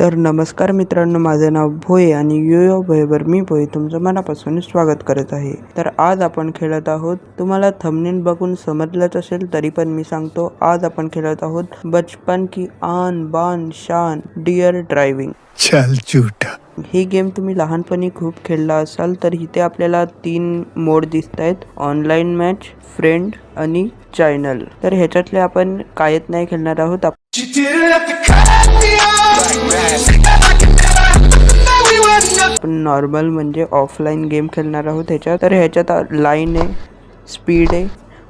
तर नमस्कार मित्रांनो माझं नाव भोये आणि यो यो भोयेवर मी भोये तुमचं मनापासून स्वागत करत आहे. तर आज आपण खेळत आहोत तुम्हाला थंबनेल बघून समजलंच असेल तरी पण मी सांगतो आज आपण खेळत आहोत बचपन की आन बान शान डिअर ड्रायव्हिंग. चल झूठा. ही गेम तुम्ही लहानपणी खूप खेळला असाल तर इथे आपल्याला तीन मोड दिसत आहेत ऑनलाईन मॅच फ्रेंड आणि चॅनल तर ह्याच्यातले आपण कायच नाही खेळणार आहोत नॉर्मल म्हणजे ऑफलाईन गेम खेळणार आहोत ह्याच्यात. तर ह्याच्यात लाईन आहे स्पीड आहे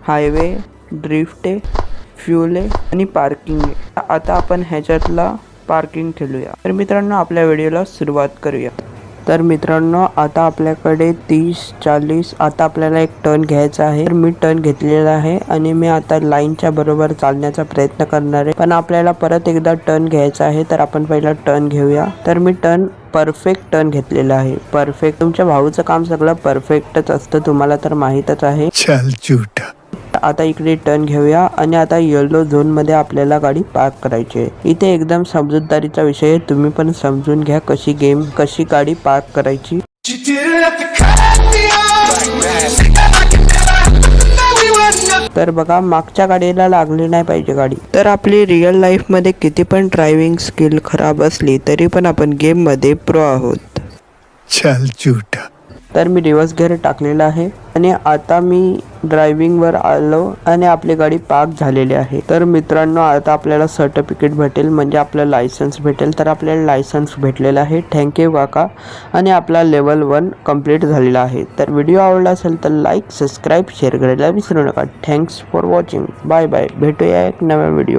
हायवे ड्रिफ्ट आहे फ्युल आहे आणि पार्किंग आहे. आता आपण ह्याच्यातला पार्किंग खेळूया. तर मित्रांनो आपल्या व्हिडिओला सुरुवात करूया. तर मित्रांनो आता आपल्याकडे तीस चाळीस आता आपल्याला एक टर्न घ्यायचा आहे. तर मी टर्न घेतलेला आहे आणि मी आता लाईनच्या बरोबर चालण्याचा प्रयत्न करणार आहे. पण आपल्याला परत एकदा टर्न घ्यायचा आहे तर आपण पहिला टर्न घेऊया. तर मी टर्न परफेक्ट टर्न घेतलेला आहे. परफेक्ट तुमच्या भाऊचं काम सगळं परफेक्टच असतं तुम्हाला तर माहीतच आहे. चल झूठा आता इकडे टर्न घेऊया आणि आता येलो झोनमध्ये आपल्याला गाडी पार्क करायची आहे. इथे एकदम समजूतदारीचा विषय आहे. तुम्ही पण समजून घ्या कशी गेम कशी गाडी पार्क करायची. तर बघा मागच्या गाडीला लागली नाही पाहिजे गाडी. तर आपली रिअल लाईफमध्ये किती पण ड्रायव्हिंग स्किल खराब असली तरी पण आपण गेममध्ये प्रो आहोत. चल झूठा. तर मी रिव्हर्स गेअर टाकलेला आहे. आणि आता मी ड्रायव्हिंगवर आलो आणि आपली गाडी पार्क झालेली आहे. तर मित्रांनो आता आपल्याला सर्टिफिकेट भेटेल म्हणजे आपलं लायसन्स भेटेल. तर आपल्याला लायसन्स भेटलेलं आहे. थँक्यू काका. आणि आपला लेवल वन कंप्लीट झालेला आहे. तर व्हिडिओ आवडला असेल तर लाईक सबस्क्राईब शेअर करायला विसरू नका. Thanks for watching bye bye भेटूया एक नव्या व्हिडिओ